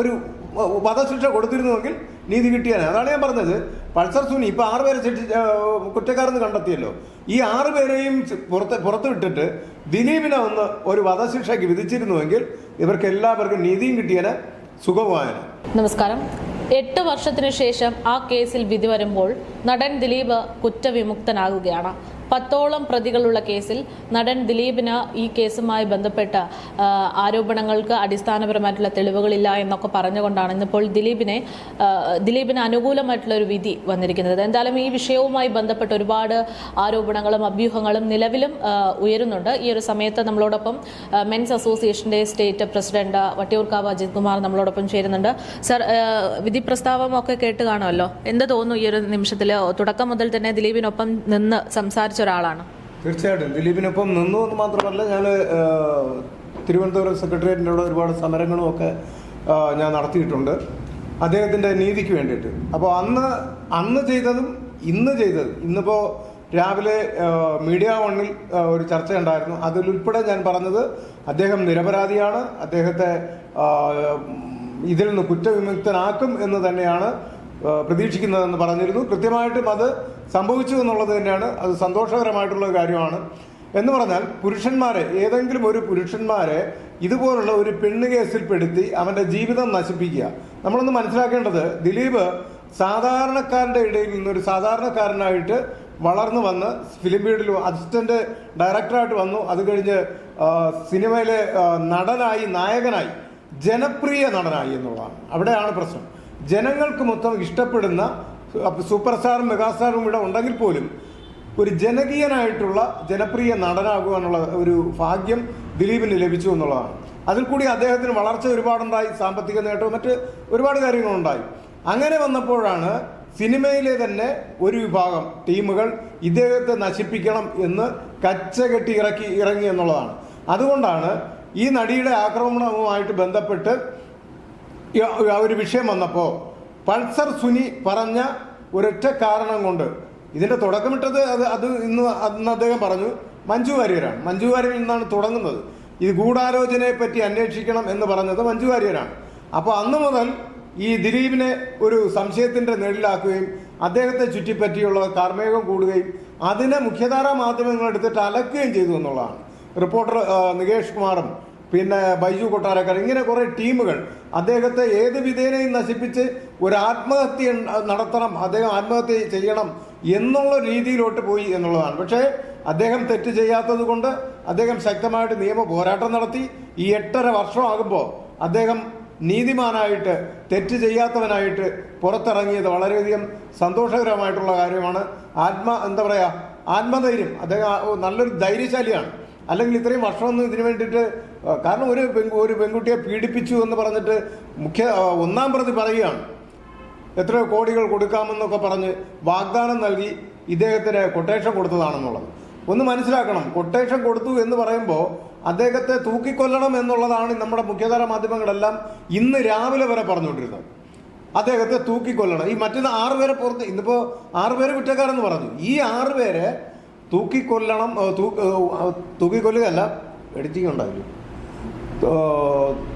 ഒരു വധശിക്ഷ കൊടുത്തിരുന്നുവെങ്കിൽ നീതി കിട്ടിയാൽ അതാണ് ഞാൻ പറഞ്ഞത്. പൾസർ സുനി ഇപ്പോൾ ആറുപേരെ ശിക്ഷ കുറ്റക്കാരെന്ന് കണ്ടെത്തിയല്ലോ. ഈ ആറുപേരെയും പുറത്ത് പുറത്ത് വിട്ടിട്ട് ദിലീപിനെ ഒന്ന് ഒരു വധശിക്ഷയ്ക്ക് വിധിച്ചിരുന്നുവെങ്കിൽ ഇവർക്ക് എല്ലാവർക്കും നീതിയും കിട്ടിയാൽ സുഖമായേനെ നമസ്കാരം. എട്ട് വർഷത്തിനു ശേഷം ആ കേസിൽ വിധി വരുമ്പോൾ നടൻ ദിലീപ് കുറ്റവിമുക്തനാകുകയാണ്. പത്തോളം പ്രതികളുള്ള കേസിൽ നടൻ ദിലീപിന് ഈ കേസുമായി ബന്ധപ്പെട്ട ആരോപണങ്ങൾക്ക് അടിസ്ഥാനപരമായിട്ടുള്ള തെളിവുകളില്ല എന്നൊക്കെ പറഞ്ഞുകൊണ്ടാണ് ഇന്നിപ്പോൾ ദിലീപിനെ ദിലീപിന് അനുകൂലമായിട്ടുള്ള ഒരു വിധി വന്നിരിക്കുന്നത്. എന്തായാലും ഈ വിഷയവുമായി ബന്ധപ്പെട്ട് ഒരുപാട് ആരോപണങ്ങളും അഭ്യൂഹങ്ങളും നിലവിലും ഉയരുന്നുണ്ട്. ഈ ഒരു സമയത്ത് നമ്മളോടൊപ്പം മെൻസ് അസോസിയേഷന്റെ സ്റ്റേറ്റ് പ്രസിഡന്റ് വട്ടിയൂർക്കാവ് അജിത് കുമാർ നമ്മളോടൊപ്പം ചേരുന്നുണ്ട്. സർ വിധി പ്രസ്താവമൊക്കെ കേട്ട് കാണുമല്ലോ? എന്ത് തോന്നുന്നു ഈ ഒരു നിമിഷത്തിൽ തുടക്കം മുതൽ തന്നെ ദിലീപിനൊപ്പം നിന്ന് സംസാരിച്ച ഒരാളാണ് തീർച്ചയായിട്ടും. ദിലീപിനൊപ്പം നിന്നു എന്ന് മാത്രമല്ല ഞാൻ തിരുവനന്തപുരം സെക്രട്ടേറിയറ്റിന്റെ ഒരുപാട് സമരങ്ങളും ഒക്കെ ഞാൻ നടത്തിയിട്ടുണ്ട്. അദ്ദേഹത്തിന്റെ നീതിക്ക് വേണ്ടിയിട്ട്. അപ്പോൾ അന്ന് അന്ന് ചെയ്തതും ഇന്ന് ചെയ്തതും ഇന്നിപ്പോൾ രാവിലെ മീഡിയ വണ്ണിൽ ഒരു ഒരു ചർച്ചയുണ്ടായിരുന്നു. അതിലുൾപ്പെടെ ഞാൻ പറഞ്ഞത് അദ്ദേഹം നിരപരാധിയാണ് അദ്ദേഹത്തെ ഇതിൽ നിന്ന് കുറ്റവിമുക്തനാക്കും എന്ന് തന്നെയാണ് പ്രതീക്ഷിക്കുന്നതെന്ന് പറഞ്ഞിരുന്നു. കൃത്യമായിട്ടും അത് സംഭവിച്ചു എന്നുള്ളത് തന്നെയാണ്. അത് സന്തോഷകരമായിട്ടുള്ള കാര്യമാണ്. എന്ന് പറഞ്ഞാൽ പുരുഷന്മാരെ ഏതെങ്കിലും ഒരു പുരുഷന്മാരെ ഇതുപോലുള്ള ഒരു പെണ്ണ് കേസിൽപ്പെടുത്തി അവന്റെ ജീവിതം നശിപ്പിക്കുക. നമ്മളൊന്ന് മനസ്സിലാക്കേണ്ടത് ദിലീപ് സാധാരണക്കാരന്റെ ഇടയിൽ നിന്നൊരു സാധാരണക്കാരനായിട്ട് വളർന്നു വന്ന് ഫിലിം ഫീൽഡിൽ അസിസ്റ്റന്റ് ഡയറക്ടറായിട്ട് വന്നു. അത് കഴിഞ്ഞ് സിനിമയിലെ നടനായി നായകനായി ജനപ്രിയ നടനായി എന്നുള്ളതാണ്. അവിടെയാണ് പ്രശ്നം. ജനങ്ങൾക്ക് മൊത്തം ഇഷ്ടപ്പെടുന്ന സൂപ്പർ സ്റ്റാറും മെഗാസ്റ്റാറും ഇവിടെ ഉണ്ടെങ്കിൽ പോലും ഒരു ജനകീയനായിട്ടുള്ള ജനപ്രിയ നടനാകുക എന്നുള്ള ഒരു ഭാഗ്യം ദിലീപിന് ലഭിച്ചു എന്നുള്ളതാണ്. അതിൽ കൂടി അദ്ദേഹത്തിന് വളർച്ച ഒരുപാടുണ്ടായി സാമ്പത്തിക നേട്ടവും മറ്റ് ഒരുപാട് കാര്യങ്ങളുണ്ടായി. അങ്ങനെ വന്നപ്പോഴാണ് സിനിമയിലെ തന്നെ ഒരു വിഭാഗം ടീമുകൾ ഇദ്ദേഹത്തെ നശിപ്പിക്കണം എന്ന് കച്ചകെട്ടി ഇറക്കി ഇറങ്ങി എന്നുള്ളതാണ്. അതുകൊണ്ടാണ് ഈ നടിയുടെ ആക്രമണവുമായിട്ട് ബന്ധപ്പെട്ട് ഒരു വിഷയം വന്നപ്പോൾ പൾസർ സുനി പറഞ്ഞ ഒരൊറ്റ കാരണം കൊണ്ട് ഇതിന്റെ തുടക്കമിട്ടത് അത് അത് ഇന്ന് അന്ന് അദ്ദേഹം പറഞ്ഞു മഞ്ജു വാര്യരാണ്. മഞ്ജു വാര്യരിൽ നിന്നാണ് തുടങ്ങുന്നത്. ഇത് ഗൂഢാലോചനയെ പറ്റി അന്വേഷിക്കണം എന്ന് പറഞ്ഞത് മഞ്ജു വാര്യരാണ്. അപ്പോൾ അന്ന് മുതൽ ഈ ദിലീപിനെ ഒരു സംശയത്തിന്റെ നിഴലിലാക്കുകയും അദ്ദേഹത്തെ ചുറ്റിപ്പറ്റിയുള്ള കാർമേകം കൂടുകയും അതിനെ മുഖ്യധാരാ മാധ്യമങ്ങൾ എടുത്തിട്ട് അലക്കുകയും ചെയ്തു എന്നുള്ളതാണ്. റിപ്പോർട്ടർ നികേഷ് കുമാറും പിന്നെ ബൈജു കൊട്ടാരക്കർ ഇങ്ങനെ കുറെ ടീമുകൾ അദ്ദേഹത്തെ ഏത് വിധേനയും നശിപ്പിച്ച് ഒരു ആത്മഹത്യ നടത്തണം അദ്ദേഹം ആത്മഹത്യ ചെയ്യണം എന്നുള്ള രീതിയിലോട്ട് പോയി എന്നുള്ളതാണ്. പക്ഷേ അദ്ദേഹം തെറ്റ് ചെയ്യാത്തത് കൊണ്ട് അദ്ദേഹം ശക്തമായിട്ട് നിയമ പോരാട്ടം നടത്തി. ഈ എട്ടര വർഷമാകുമ്പോൾ അദ്ദേഹം നീതിമാനായിട്ട് തെറ്റ് ചെയ്യാത്തവനായിട്ട് പുറത്തിറങ്ങിയത് വളരെയധികം സന്തോഷകരമായിട്ടുള്ള കാര്യമാണ്. ആത്മ എന്താ പറയുക ആത്മധൈര്യം. അദ്ദേഹം നല്ലൊരു ധൈര്യശാലിയാണ്. അല്ലെങ്കിൽ ഇത്രയും വർഷമൊന്നും ഇതിനു വേണ്ടിയിട്ട് കാരണം ഒരു പെൺകു ഒരു പെൺകുട്ടിയെ പീഡിപ്പിച്ചു എന്ന് പറഞ്ഞിട്ട് മുഖ്യ ഒന്നാം പ്രതി പറയുകയാണ്. എത്ര കോടികൾ കൊടുക്കാമെന്നൊക്കെ പറഞ്ഞ് വാഗ്ദാനം നൽകി ഇദ്ദേഹത്തിന് കൊട്ടേഷൻ കൊടുത്തതാണെന്നുള്ളത്. ഒന്ന് മനസ്സിലാക്കണം കൊട്ടേഷൻ കൊടുത്തു എന്ന് പറയുമ്പോൾ അദ്ദേഹത്തെ തൂക്കിക്കൊല്ലണം എന്നുള്ളതാണ് നമ്മുടെ മുഖ്യധാര മാധ്യമങ്ങളെല്ലാം ഇന്ന് രാവിലെ വരെ പറഞ്ഞുകൊണ്ടിരുന്നത്. അദ്ദേഹത്തെ തൂക്കിക്കൊല്ലണം. ഈ മറ്റൊന്ന് ആറുപേരെ പുറത്ത് ഇന്നിപ്പോൾ ആറുപേരെ കുറ്റക്കാരെന്ന് പറഞ്ഞു. ഈ ആറുപേരെ തൂക്കിക്കൊല്ലണം തൂക്കിക്കൊല്ലുകയല്ല എഡിറ്റിംഗ് ഉണ്ടാവില്ല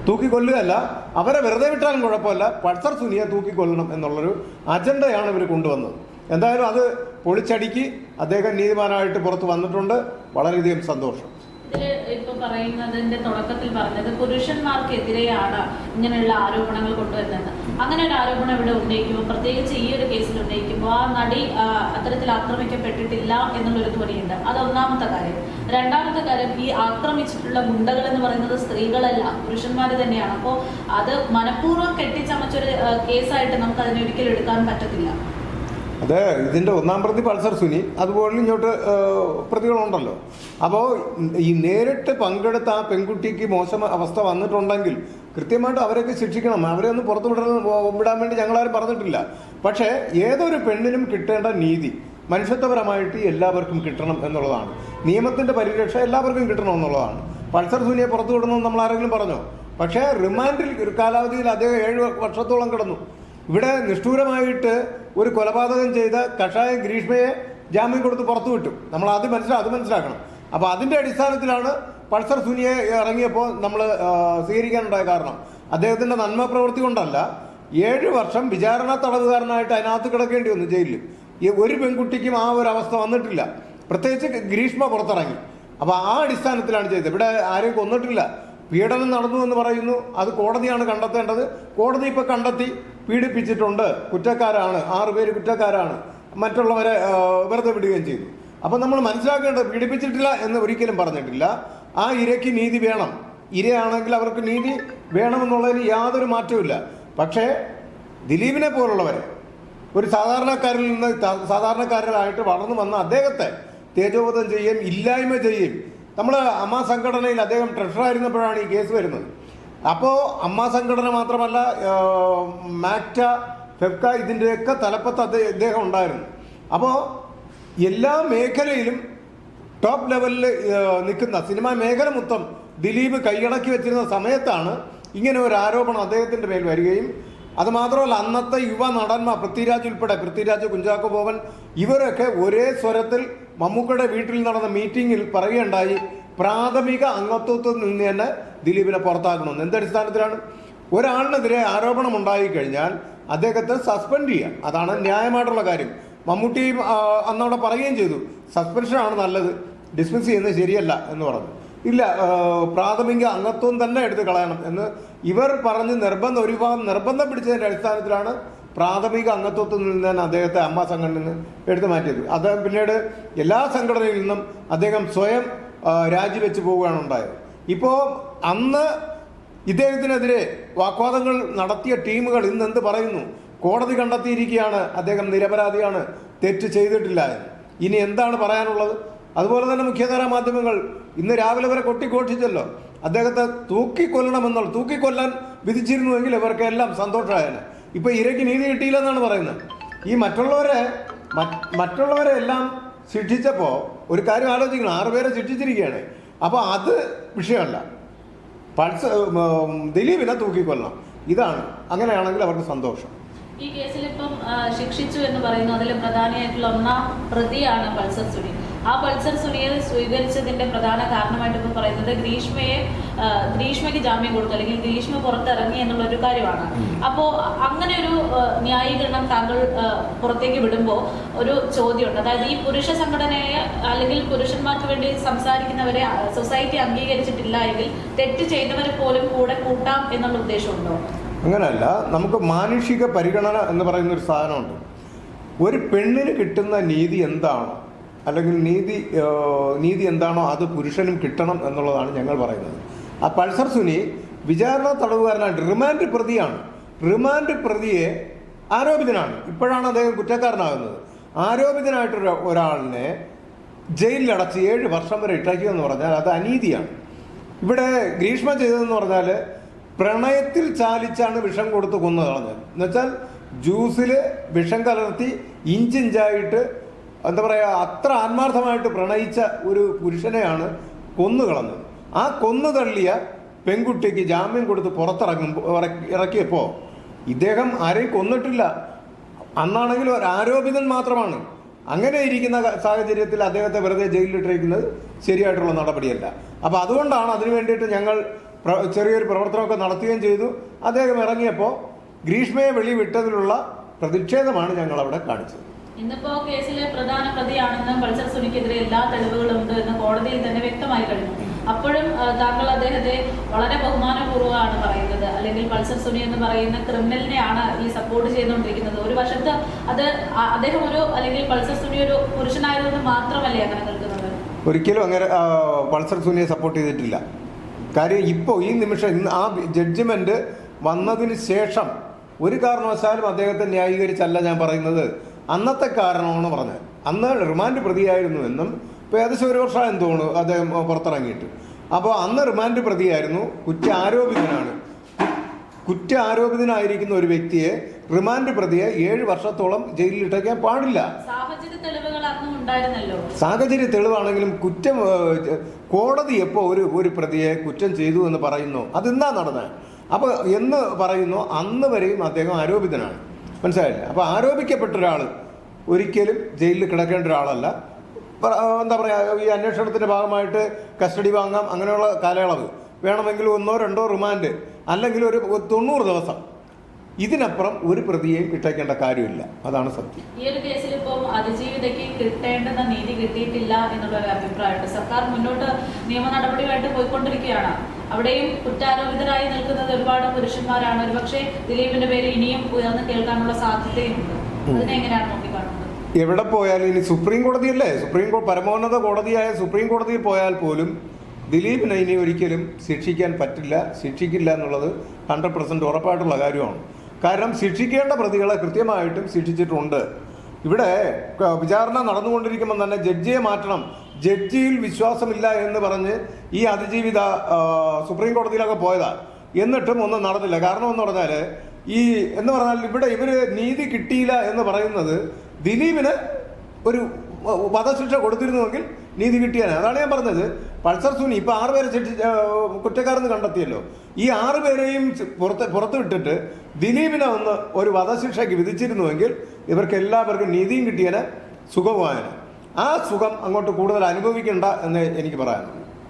തൂക്കിക്കൊല്ലുകയല്ല അവരെ വെറുതെ വിട്ടാലും കുഴപ്പമില്ല പൾസർ സുനിയെ തൂക്കിക്കൊല്ലണം എന്നുള്ളൊരു അജണ്ടയാണ് ഇവർ കൊണ്ടുവന്നത്. എന്തായാലും അത് പൊളിച്ചടിക്ക് അദ്ദേഹം നീതിമാനായിട്ട് പുറത്ത് വന്നിട്ടുണ്ട്. വളരെയധികം സന്തോഷം. ഇതിൽ ഇപ്പൊ പറയുന്നതിന്റെ തുടക്കത്തിൽ പറഞ്ഞത് പുരുഷന്മാർക്കെതിരെയാണ് ഇങ്ങനെയുള്ള ആരോപണങ്ങൾ കൊണ്ടുവരുന്നത്. അങ്ങനെ ഒരു ആരോപണം ഇവിടെ ഉന്നയിക്കുമ്പോൾ പ്രത്യേകിച്ച് ഈ ഒരു കേസിൽ ഉന്നയിക്കുമ്പോൾ ആ നടി അത്തരത്തിൽ ആക്രമിക്കപ്പെട്ടിട്ടില്ല എന്നുള്ളൊരു ധ്വനിയുണ്ട്. അത് ഒന്നാമത്തെ കാര്യം. രണ്ടാമത്തെ കാര്യം ഈ ആക്രമിച്ചിട്ടുള്ള ഗുണ്ടകൾ എന്ന് പറയുന്നത് സ്ത്രീകളല്ല പുരുഷന്മാർ തന്നെയാണ്. അപ്പോൾ അത് മനഃപൂർവം കെട്ടിച്ചമച്ചൊരു കേസായിട്ട് നമുക്ക് അതിനെ ഒരിക്കലും എടുക്കാൻ പറ്റത്തില്ല. അത് ഇതിന്റെ ഒന്നാം പ്രതി പൾസർ സുനി അതുപോലെ ഇങ്ങോട്ട് പ്രതികളുണ്ടല്ലോ. അപ്പോൾ ഈ നേരിട്ട് പങ്കെടുത്ത ആ പെൺകുട്ടിക്ക് മോശം അവസ്ഥ വന്നിട്ടുണ്ടെങ്കിൽ കൃത്യമായിട്ട് അവരൊക്കെ ശിക്ഷിക്കണം. അവരെ ഒന്ന് പുറത്തു വിടണം വിടാൻ വേണ്ടി ഞങ്ങളാരും പറഞ്ഞിട്ടില്ല. പക്ഷേ ഏതൊരു പെണ്ണിനും കിട്ടേണ്ട നീതി മനുഷ്യത്വപരമായിട്ട് എല്ലാവർക്കും കിട്ടണം എന്നുള്ളതാണ്. നിയമത്തിന്റെ പരിരക്ഷ എല്ലാവർക്കും കിട്ടണം എന്നുള്ളതാണ്. പൾസർ സുനിയെ പുറത്തു വിടണമെന്ന് നമ്മൾ ആരെങ്കിലും പറഞ്ഞോ? പക്ഷേ റിമാൻഡിൽ കാലാവധിയിൽ അദ്ദേഹം ഏഴ് വർഷത്തോളം കിടന്നു. ഇവിടെ നിഷ്ഠൂരമായിട്ട് ഒരു കൊലപാതകം ചെയ്ത കഷായ ഗ്രീഷ്മയെ ജാമ്യം കൊടുത്ത് പുറത്തു വിട്ടു. നമ്മൾ അത് മനസ്സിലാ അത് മനസ്സിലാക്കണം. അപ്പൊ അതിന്റെ അടിസ്ഥാനത്തിലാണ് പൾസർ സുനിയെ ഇറങ്ങിയപ്പോൾ നമ്മൾ സ്വീകരിക്കാനുണ്ടായ കാരണം. അദ്ദേഹത്തിന്റെ നന്മ പ്രവൃത്തി കൊണ്ടല്ല ഏഴ് വർഷം വിചാരണ തടവുകാരനായിട്ട് അതിനകത്ത് കിടക്കേണ്ടി വന്നു ജയിലിൽ ഈ ഒരു പെൺകുട്ടിക്കും ആ ഒരു അവസ്ഥ വന്നിട്ടില്ല. പ്രത്യേകിച്ച് ഗ്രീഷ്മ പുറത്തിറങ്ങി. അപ്പോൾ ആ അടിസ്ഥാനത്തിലാണ് ചെയ്തത്. ഇവിടെ ആരെയും കൊന്നിട്ടില്ല. പീഡനം നടന്നു എന്ന് പറയുന്നു. അത് കോടതിയാണ് കണ്ടെത്തേണ്ടത്. കോടതി ഇപ്പോൾ കണ്ടെത്തി. പീഡിപ്പിച്ചിട്ടുണ്ട്. കുറ്റക്കാരാണ്. ആറ് പേര് കുറ്റക്കാരാണ്. മറ്റുള്ളവരെ വെറുതെ വിടുകയും ചെയ്തു. അപ്പം നമ്മൾ മനസ്സിലാക്കേണ്ടത് പീഡിപ്പിച്ചിട്ടില്ല എന്ന് ഒരിക്കലും പറഞ്ഞിട്ടില്ല. ആ ഇരയ്ക്ക് നീതി വേണം. ഇരയാണെങ്കിൽ അവർക്ക് നീതി വേണമെന്നുള്ളതിന് യാതൊരു മാറ്റവുമില്ല. പക്ഷേ ദിലീപിനെ പോലുള്ളവരെ ഒരു സാധാരണക്കാരിൽ നിന്ന് സാധാരണക്കാരനായിട്ട് വളർന്നു വന്ന അദ്ദേഹത്തെ തേജോവധം ചെയ്യുകയും ഇല്ലായ്മ ചെയ്യുകയും നമ്മൾ അമ്മ സംഘടനയിൽ അദ്ദേഹം ട്രഷറായിരുന്നപ്പോഴാണ് ഈ കേസ് വരുന്നത്. അപ്പോൾ അമ്മ സംഘടന മാത്രമല്ല മാക്റ്റ ഫെഫ്ക ഇതിന്റെയൊക്കെ തലപ്പത്ത് അദ്ദേഹം ഉണ്ടായിരുന്നു. അപ്പോൾ എല്ലാ മേഖലയിലും ടോപ്പ് ലെവലിൽ നിൽക്കുന്ന സിനിമാ മേഖല മൊത്തം ദിലീപ് കൈയടക്കി വെച്ചിരുന്ന സമയത്താണ് ഇങ്ങനെ ഒരു ആരോപണം അദ്ദേഹത്തിന്റെ മേൽ വരികയും അതുമാത്രമല്ല അന്നത്തെ യുവ നടന്മാർ പൃഥ്വിരാജ് ഉൾപ്പെടെ പൃഥ്വിരാജ് കുഞ്ചാക്കോ ബോബൻ ഇവരൊക്കെ ഒരേ സ്വരത്തിൽ മമ്മൂക്കയുടെ വീട്ടിൽ നടന്ന മീറ്റിങ്ങിൽ പറയുകയുണ്ടായി. പ്രാഥമിക അംഗത്വത്തിൽ നിന്ന് തന്നെ ദിലീപിനെ പുറത്താക്കണമെന്ന് എന്തടിസ്ഥാനത്തിലാണ് ഒരാളിനെതിരെ ആരോപണം ഉണ്ടായി കഴിഞ്ഞാൽ അദ്ദേഹത്തെ സസ്പെൻഡ് ചെയ്യാം അതാണ് ന്യായമായിട്ടുള്ള കാര്യം. മമ്മൂട്ടി അന്നവിടെ പറയുകയും ചെയ്തു. സസ്പെൻഷനാണ് നല്ലത്. ഡിസ്മിസ് ചെയ്യുന്നത് ശരിയല്ല എന്ന് പറഞ്ഞു. ഇല്ല പ്രാഥമിക അംഗത്വം തന്നെ എടുത്ത് കളയണം എന്ന് ഇവർ പറഞ്ഞ് നിർബന്ധം ഒരു ഭാഗം നിർബന്ധം പിടിച്ചതിന്റെ അടിസ്ഥാനത്തിലാണ് പ്രാഥമിക അംഗത്വത്തിൽ നിന്ന് അദ്ദേഹത്തെ അമ്മ സംഘടനയിൽ നിന്ന് എടുത്തു മാറ്റിയത്. അദ്ദേഹം പിന്നീട് എല്ലാ സംഘടനയിൽ നിന്നും അദ്ദേഹം സ്വയം രാജിവെച്ച് പോവുകയാണ് ഉണ്ടായത്. ഇപ്പോൾ അന്ന് ഇദ്ദേഹത്തിനെതിരെ വാഗ്വാദങ്ങൾ നടത്തിയ ടീമുകൾ ഇന്ന് എന്ത് പറയുന്നു? കോടതി കണ്ടെത്തിയിരിക്കുകയാണ് അദ്ദേഹം നിരപരാധിയാണ് തെറ്റ് ചെയ്തിട്ടില്ല ഇനി എന്താണ് പറയാനുള്ളത്? അതുപോലെ തന്നെ മുഖ്യധാരാ മാധ്യമങ്ങൾ ഇന്ന് രാവിലെ വരെ കൊട്ടിഘോഷിച്ചല്ലോ. അദ്ദേഹത്തെ തൂക്കിക്കൊല്ലണമെന്നുള്ള തൂക്കിക്കൊല്ലാൻ വിധിച്ചിരുന്നുവെങ്കിൽ ഇവർക്കെല്ലാം സന്തോഷമായേനെ. ഇപ്പൊ ഇരയ്ക്ക് നീതി കിട്ടിയില്ലെന്നാണ് പറയുന്നത്. ഈ മറ്റുള്ളവരെ മറ്റുള്ളവരെ എല്ലാം ശിക്ഷിച്ചപ്പോൾ ഒരു കാര്യം ആലോചിക്കണം. ആറുപേരെ ശിക്ഷിച്ചിരിക്കുകയാണ്. അപ്പോൾ അത് വിഷയമല്ല. പൾസ് ദിലീപിനെ തൂക്കിക്കൊല്ലണം. ഇതാണ്. അങ്ങനെയാണെങ്കിൽ അവർക്ക് സന്തോഷം. ഈ കേസിൽ ഇപ്പം ശിക്ഷിച്ചു എന്ന് പറയുന്നു. അതിൽ പ്രധാനമായിട്ടുള്ള ഒന്നാം പ്രതിയാണ് പൾസർ സുനി ആ പൾസർ സുനിയെ സ്വീകരിച്ചതിന്റെ പ്രധാന കാരണമായിട്ട് ഇപ്പൊ പറയുന്നത് ഗ്രീഷ്മയെ ഗ്രീഷ്മയ്ക്ക് ജാമ്യം കൊടുത്തു അല്ലെങ്കിൽ ഗ്രീഷ്മ പുറത്തിറങ്ങി എന്നുള്ള ഒരു കാര്യമാണ് അപ്പോ അങ്ങനെ ഒരു ന്യായീകരണം താങ്കൾ പുറത്തേക്ക് വിടുമ്പോൾ ഒരു ചോദ്യമുണ്ട്. അതായത് ഈ പുരുഷ സംഘടനയെ അല്ലെങ്കിൽ പുരുഷന്മാർക്ക് വേണ്ടി സംസാരിക്കുന്നവരെ സൊസൈറ്റി അംഗീകരിച്ചിട്ടില്ല എങ്കിൽ തെറ്റ് ചെയ്തവരെ പോലും കൂടെ കൂട്ടാം എന്നുള്ള ഉദ്ദേശമുണ്ടോ? അങ്ങനെയല്ല നമുക്ക് മാനുഷിക പരിഗണന എന്ന് പറയുന്ന ഒരു സാധനമുണ്ട്. ഒരു പെണ്ണിന് കിട്ടുന്ന നീതി എന്താണോ? അല്ലെങ്കിൽ നീതി നീതി എന്താണോ അത് പുരുഷനും കിട്ടണം എന്നുള്ളതാണ് ഞങ്ങൾ പറയുന്നത്. ആ പൾസർ സുനി വിചാരണ തടവുകാരനായിട്ട് റിമാൻഡ് പ്രതിയാണ്. റിമാൻഡ് പ്രതിയെ ആരോപിതനാണ്. ഇപ്പോഴാണ് അദ്ദേഹം കുറ്റക്കാരനാകുന്നത്. ആരോപിതനായിട്ടൊരു ഒരാളിനെ ജയിലിലടച്ച് ഏഴ് വർഷം വരെ ഇട്ടയ്ക്കുക എന്ന് പറഞ്ഞാൽ അത് അനീതിയാണ്. ഇവിടെ ഗ്രീഷ്മ ചെയ്തതെന്ന് പറഞ്ഞാൽ പ്രണയത്തിൽ ചാലിച്ചാണ് വിഷം കൊടുത്ത് കൊന്നു കളഞ്ഞത് എന്നുവെച്ചാൽ ജ്യൂസിൽ വിഷം കലർത്തി ഇഞ്ചിഞ്ചായിട്ട് എന്താ പറയുക അത്ര ആത്മാർത്ഥമായിട്ട് പ്രണയിച്ച ഒരു പുരുഷനെയാണ് കൊന്നു കളഞ്ഞത് ആ കൊന്നു തള്ളിയ പെൺകുട്ടിക്ക് ജാമ്യം കൊടുത്ത് പുറത്തിറങ്ങുമ്പോൾ ഇറക്കിയപ്പോൾ ഇദ്ദേഹം ആരെയും കൊന്നിട്ടില്ല. അന്നാണെങ്കിൽ ഒരു ആരോപിതൻ മാത്രമാണ്. അങ്ങനെ ഇരിക്കുന്ന സാഹചര്യത്തിൽ അദ്ദേഹത്തെ വെറുതെ ജയിലിലിട്ടിരിക്കുന്നത് ശരിയായിട്ടുള്ള നടപടിയല്ല. അപ്പൊ അതുകൊണ്ടാണ് അതിനു വേണ്ടിയിട്ട് ഞങ്ങൾ ചെറിയൊരു പ്രവർത്തനമൊക്കെ നടത്തുകയും ചെയ്തു. അദ്ദേഹം ഇറങ്ങിയപ്പോൾ ഗ്രീഷ്മയെ വെളിവിട്ടതിലുള്ള പ്രതിഷേധമാണ് ഞങ്ങൾ അവിടെ കാണിച്ചത്. ഇന്നിപ്പോ കേസിലെ പ്രധാന പ്രതിയാണെന്ന് പൾസർ സുനിക്കെതിരെ എല്ലാ തെളിവുകളും ഉണ്ട് എന്ന് കോടതിയിൽ തന്നെ വ്യക്തമായി കഴിഞ്ഞു. അപ്പോഴും താങ്കൾ അദ്ദേഹത്തെ വളരെ ബഹുമാനപൂർവമാണ് പറയുന്നത്. അല്ലെങ്കിൽ പൾസർ സുനി എന്ന് പറയുന്ന ക്രിമിനലിനെയാണ് ഈ സപ്പോർട്ട് ചെയ്തുകൊണ്ടിരിക്കുന്നത്. ഒരു വശത്ത് അത് അദ്ദേഹം ഒരു അല്ലെങ്കിൽ പൾസർ സുനി ഒരു പുരുഷനായതുകൊണ്ട് മാത്രമല്ലേ അങ്ങനെ നിൽക്കുന്നത്? ഒരിക്കലും അങ്ങനെ പൾസർ സുനിയെ സപ്പോർട്ട് ചെയ്തിട്ടില്ല. കാര്യം ഇപ്പോൾ ഈ നിമിഷം ഇന്ന് ആ ജഡ്ജ്മെന്റ് വന്നതിന് ശേഷം ഒരു കാരണവശാലും അദ്ദേഹത്തെ ന്യായീകരിച്ചല്ല ഞാൻ പറയുന്നത്. അന്നത്തെ കാരണമാണ് പറഞ്ഞത്. അന്ന് റിമാൻഡ് പ്രതിയായിരുന്നു എന്നും ഇപ്പോൾ ഏകദേശം ഒരു വർഷം തോന്നുന്നു അദ്ദേഹം പുറത്തിറങ്ങിയിട്ട്. അപ്പോൾ അന്ന് റിമാൻഡ് പ്രതിയായിരുന്നു കുറ്റാരോപിതനാണ്. കുറ്റാരോപിതനായിരിക്കുന്ന കുറ്റ ആരോപിതനായിരിക്കുന്ന ഒരു വ്യക്തിയെ റിമാൻഡ് പ്രതിയെ ഏഴ് വർഷത്തോളം ജയിലിലിട്ടേക്കാൻ പാടില്ല. സാഹചര്യ തെളിവാണെങ്കിലും കുറ്റം കോടതി എപ്പോൾ ഒരു ഒരു പ്രതിയെ കുറ്റം ചെയ്തു എന്ന് പറയുന്നു. അതെന്താ നടന്നത്? അപ്പോൾ എന്ന് പറയുന്നു അന്ന് വരെയും അദ്ദേഹം ആരോപിതനാണ്. മനസ്സിലായില്ലേ? അപ്പോൾ ആരോപിക്കപ്പെട്ട ഒരാൾ ഒരിക്കലും ജയിലിൽ കിടക്കേണ്ട ഒരാളല്ല. എന്താ പറയുക ഈ അന്വേഷണത്തിന്റെ ഭാഗമായിട്ട് കസ്റ്റഡി വാങ്ങാം അങ്ങനെയുള്ള കാലയളവ്. വേണമെങ്കിൽ ഒന്നോ രണ്ടോ റിമാൻഡ് അല്ലെങ്കിൽ ഒരു തൊണ്ണൂറ് ദിവസം. ഇതിനപ്പുറം ഒരു പ്രതിയെയും ഇട്ടേക്കേണ്ട കാര്യമില്ല. അതാണ് സത്യം. ഈ ഒരു കേസിൽ ഇപ്പം അതിജീവിതയ്ക്ക് കിട്ടേണ്ടുന്ന നീതി കിട്ടിയിട്ടില്ല എന്നുള്ള അഭിപ്രായമുണ്ട്. സർക്കാർ മുന്നോട്ട് നിയമ നടപടിയുമായിട്ട് പോയിക്കൊണ്ടിരിക്കുകയാണ്. അവിടെയും കുറ്റാരോപിതരായി നിൽക്കുന്നത് ഒരുപാട് പുരുഷന്മാരാണ്. ഒരുപക്ഷെ ദിലീപിന്റെ പേര് ഇനിയും ഉയർന്നു കേൾക്കാനുള്ള സാധ്യതയുണ്ട് അതിനെങ്ങനെയാണ് നോക്കിക്കാണുന്നത്? എവിടെ പോയാലും ഇനി സുപ്രീം കോടതി അല്ലേ സുപ്രീം പരമോന്നത കോടതിയായ സുപ്രീം കോടതിയിൽ പോയാൽ പോലും ദിലീപിനെ ഇനി ഒരിക്കലും ശിക്ഷിക്കാൻ പറ്റില്ല ശിക്ഷിക്കില്ല എന്നുള്ളത് ഹൺഡ്രഡ് പെർസെന്റ് ഉറപ്പായിട്ടുള്ള കാര്യമാണ്. കാരണം ശിക്ഷിക്കേണ്ട പ്രതികളെ കൃത്യമായിട്ടും ശിക്ഷിച്ചിട്ടുണ്ട്. ഇവിടെ വിചാരണ നടന്നുകൊണ്ടിരിക്കുമ്പോൾ തന്നെ ജഡ്ജിയെ മാറ്റണം. ജഡ്ജിയിൽ വിശ്വാസമില്ല എന്ന് പറഞ്ഞ് ഈ അതിജീവിത സുപ്രീം കോടതിയിലൊക്കെ പോയതാ. എന്നിട്ടും ഒന്നും നടന്നില്ല. കാരണം എന്ന് പറഞ്ഞാൽ ഈ എന്ന് പറഞ്ഞാൽ ഇവിടെ ഇവർ നീതി കിട്ടിയില്ല എന്ന് പറയുന്നത് ദിലീപിന് ഒരു വധശിക്ഷ കൊടുത്തിരുന്നുവെങ്കിൽ നീതി കിട്ടിയാണ് അതാണ് ഞാൻ പറഞ്ഞത്. പൾസർ സുനി ഇപ്പം ആറുപേരെ ശിക്ഷ കുറ്റക്കാരെന്ന് കണ്ടെത്തിയല്ലോ. ഈ ആറുപേരെയും പുറത്ത് പുറത്ത് വിട്ടിട്ട് ദിലീപിനെ ഒന്ന് ഒരു വധശിക്ഷയ്ക്ക് വിധിച്ചിരുന്നുവെങ്കിൽ ഇവർക്ക് എല്ലാവർക്കും നീതിയും കിട്ടിയാൽ സുഖമായേനെ ആ സുഖം അങ്ങോട്ട് കൂടുതൽ അനുഭവിക്കണ്ട എന്ന് എനിക്ക് പറയാനുണ്ട്.